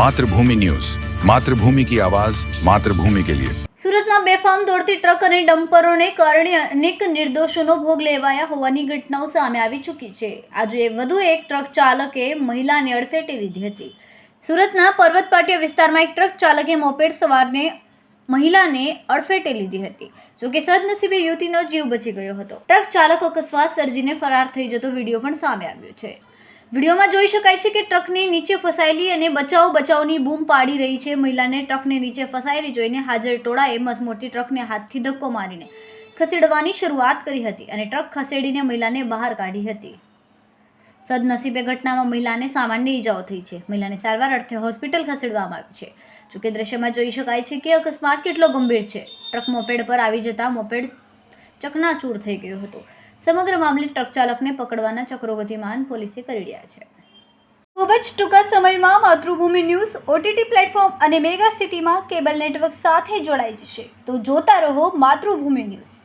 Mathrubhumi news. Mathrubhumi કી આવાજ, માતૃભૂમિ કે લિયે. સુરતમાં બેફામ દોડતી ટ્રક અને ડમ્પરોને કારણે અનેક નિર્દોષોનો ભોગ લેવાયા હોવાની ઘટનાઓ સામે આવી ચૂકી છે. આજે વધુ એક ટ્રક ચાલકે મહિલાને અડફેટે લીધી હતી. સુરતના પર્વતપાટિયા વિસ્તારમાં એક ટ્રક ચાલકે મોપેડ સવારને મહિલાને અડફેટે લીધી હતી. જોકે સદનસીબે યુવતીનો જીવ બચી ગયો હતો. ટ્રક ચાલક અકસ્માત સર્જીને ફરાર થઈ જતો વીડિયો પણ સામે આવ્યો છે. વિડીયોમાં જોઈ શકાય છે કે ટ્રકની નીચે ફસાયેલી અને બચાવ, બચાવની બૂમ પાડી રહી છે. મહિલાને ટ્રકને નીચે ફસાયેલી જોઈને હાજર ટોળાએ મસમોટી ટ્રકને હાથથી ધક્કો મારીને ખસેડવાની શરૂઆત કરી હતી અને ટ્રક ખસેડીને મહિલાને બહાર કાઢી હતી. સદનસીબે ઘટનામાં મહિલાને સામાન્ય ઈજાઓ થઈ છે. મહિલાને સારવાર અર્થે હોસ્પિટલ ખસેડવામાં આવી છે. જોકે દ્રશ્યમાં જોઈ શકાય છે કે અકસ્માત કેટલો ગંભીર છે. ટ્રક મોપેડ પર આવી જતા મોપેડ ચકનાચૂર થઈ ગયો હતો. સમગ્ર મામલે ટ્રક ચાલકને પકડવાના ચક્રો ગતિમાન પોલીસે કરી રહ્યા છે. ખૂબ જ ટૂંકા સમયમાં માતૃભૂમિ ન્યૂઝ, ઓટીટી પ્લેટફોર્મ અને મેગા સિટીમાં કેબલ નેટવર્ક સાથે જોડાઈ જશે. તો જોતા રહો માતૃભૂમિ ન્યૂઝ.